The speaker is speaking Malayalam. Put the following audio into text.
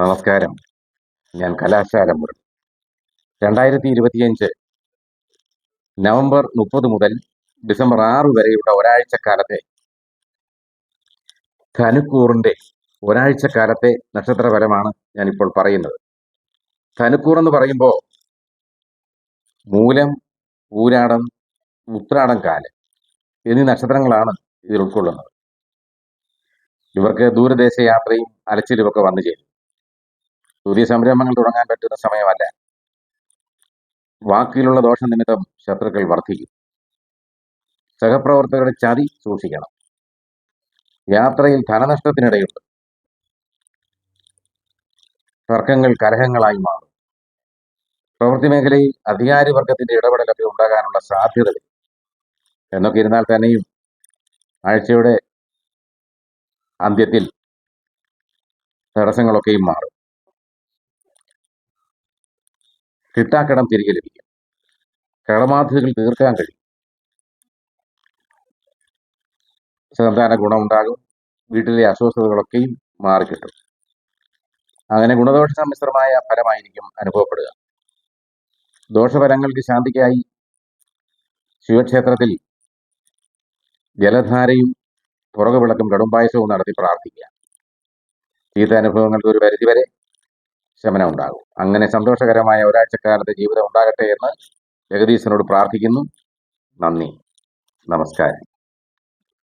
നമസ്കാരം. ഞാൻ കലാശാല മുരളി രണ്ടായിരത്തി ഇരുപത്തിയഞ്ച് നവംബർ മുപ്പത് മുതൽ ഡിസംബർ ആറ് വരെയുള്ള ഒരാഴ്ചക്കാലത്തെ ധനുക്കൂറിന്റെ ഒരാഴ്ചക്കാലത്തെ നക്ഷത്രഫലമാണ് ഞാനിപ്പോൾ പറയുന്നത്. ധനുക്കൂർ എന്ന് പറയുമ്പോൾ മൂലം ഊരാടം ഉത്രാടം കാലം എന്നീ നക്ഷത്രങ്ങളാണ് ഇതിൽ ഉൾക്കൊള്ളുന്നത്. ഇവർക്ക് ദൂരദേശ യാത്രയും അലച്ചിലുമൊക്കെ വന്നു ചേരും. പുതിയ സംരംഭങ്ങൾ തുടങ്ങാൻ പറ്റുന്ന സമയമല്ല. വാക്കിലുള്ള ദോഷം നിമിത്തം ശത്രുക്കൾ വർദ്ധിക്കും. സഹപ്രവർത്തകരുടെ ചതി സൂക്ഷിക്കണം. യാത്രയിൽ ധനനഷ്ടത്തിനിടയുണ്ട്. തർക്കങ്ങൾ കലഹങ്ങളായി മാറും. പ്രവൃത്തി മേഖലയിൽ അധികാരിവർഗത്തിന്റെ ഇടപെടലൊക്കെ ഉണ്ടാകാനുള്ള സാധ്യതകൾ എന്നൊക്കെ ഇരുന്നാൽ തന്നെയും ആഴ്ചയുടെ അന്ത്യത്തിൽ തടസ്സങ്ങളൊക്കെയും മാറും. കിട്ടാക്കടം തിരികെ ലഭിക്കും. കടബാധ്യതകൾ തീർക്കാൻ കഴിയും. സന്താന ഗുണമുണ്ടാകും. വീട്ടിലെ അസ്വസ്ഥതകളൊക്കെയും മാറിക്കിട്ടും. അങ്ങനെ ഗുണദോഷ സമ്മിശ്രമായ ഫലമായിരിക്കും അനുഭവപ്പെടുക. ദോഷഫലങ്ങൾക്ക് ശാന്തിക്കായി ശിവക്ഷേത്രത്തിൽ ജലധാരയും പുറകുവിളക്കും കടുംപായസവും നടത്തി പ്രാർത്ഥിക്കുക. ചീത്ത അനുഭവങ്ങൾക്ക് ഒരു പരിധിവരെ ശമനം ഉണ്ടാകും അങ്ങനെ സന്തോഷകരമായ ഒരാഴ്ചക്കാലത്തെ ജീവിതം ഉണ്ടാകട്ടെ എന്ന് ജഗദീശനോട് പ്രാർത്ഥിക്കുന്നു. നന്ദി. നമസ്കാരം.